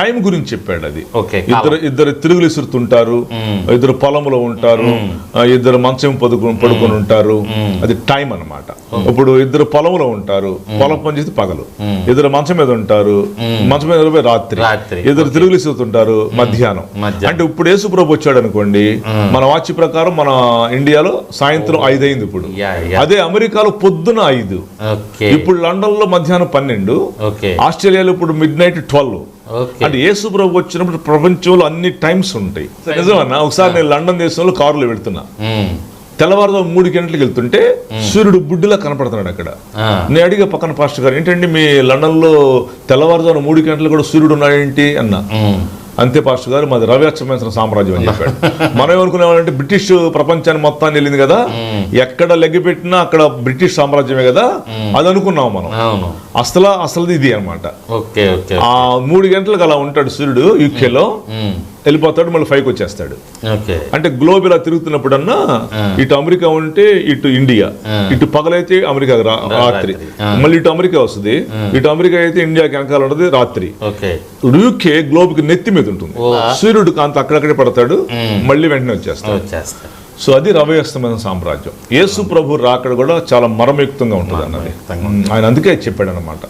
Time గురించి చెప్పాడు అది. ఓకే ఇద్దరు ఇద్దరు తిరుగులు ఇసురుతుంటారు ఇద్దరు పొలంలో ఉంటారు ఇద్దరు మంచం పడుకుని పడుకొని ఉంటారు. అది టైం అన్నమాట. ఇప్పుడు ఇద్దరు పొలంలో ఉంటారు పొలం పని చేసి పగలు. ఇద్దరు మంచం మీద ఉంటారు మంచం మీద పోయి రాత్రి. ఇద్దరు తిరుగులు ఇసురుతుంటారు మధ్యాహ్నం. అంటే ఇప్పుడు యేసుప్రభు వచ్చాడు అనుకోండి మన వాచి ప్రకారం మన ఇండియాలో సాయంత్రం ఐదు అయింది ఇప్పుడు. అదే అమెరికాలో పొద్దున ఐదు. ఇప్పుడు లండన్లో మధ్యాహ్నం పన్నెండు. ఆస్ట్రేలియాలో ఇప్పుడు మిడ్ నైట్ ట్వెల్వ్. అంటే యేసు ప్రభు వచ్చినప్పుడు ప్రపంచంలో అన్ని టైమ్స్ ఉంటాయి. నిజమన్నా ఒకసారి నేను లండన్ దేశంలో కారులో వెళ్తున్నా. మ్మ్. తెల్లవారుజాము మూడు గంటలకు వెళ్తుంటే సూర్యుడు బుడ్డిలా కనపడుతున్నాడు అక్కడ. నేను అడిగా పక్కన పాస్టర్ గారు ఏంటండి మీ లండన్లో తెల్లవారుజాము మూడు గంటలు కూడా సూర్యుడు ఉన్నాడేంటి? అన్న. అంతే పాస్టర్ గారు మాది రవి అచ్చమేశ్వర సామ్రాజ్యం అని చెప్పాడు. మనం ఏమనుకునేవాళ్ళంటే బ్రిటిష్ ప్రపంచాన్ని మొత్తాన్ని వెళ్ళింది కదా ఎక్కడ లెగ్గి పెట్టినా అక్కడ బ్రిటిష్ సామ్రాజ్యమే కదా అది అనుకున్నాం మనం. అసలు అసలు ఇది ఓకే ఆ మూడు గంటలకు అలా ఉంటాడు సూర్యుడు యూకేలో. వెళ్ళిపోతాడు మళ్ళీ ఫైవ్కి వచ్చేస్తాడు. అంటే గ్లోబ్ ఇలా తిరుగుతున్నప్పుడన్నా ఇటు అమెరికా ఉంటే ఇటు ఇండియా ఇటు పగలైతే అమెరికా రాత్రి. మళ్ళీ ఇటు అమెరికా వస్తుంది ఇటు అమెరికా అయితే ఇండియాకి వెనకాల ఉంటుంది రాత్రి. యూకే గ్లోబ్కి నెత్తి మీద ఉంటుంది. సూర్యుడు కాంత అక్కడక్కడే పడతాడు మళ్ళీ వెంటనే వచ్చేస్తాడు. వచ్చేస్తా సో అది రవయస్తమైన సామ్రాజ్యం. యేసు ప్రభు రాకడ కూడా చాలా మరమయుక్తంగా ఉంటుంది. అన్నది ఆయన అందుకే చెప్పాడు అనమాట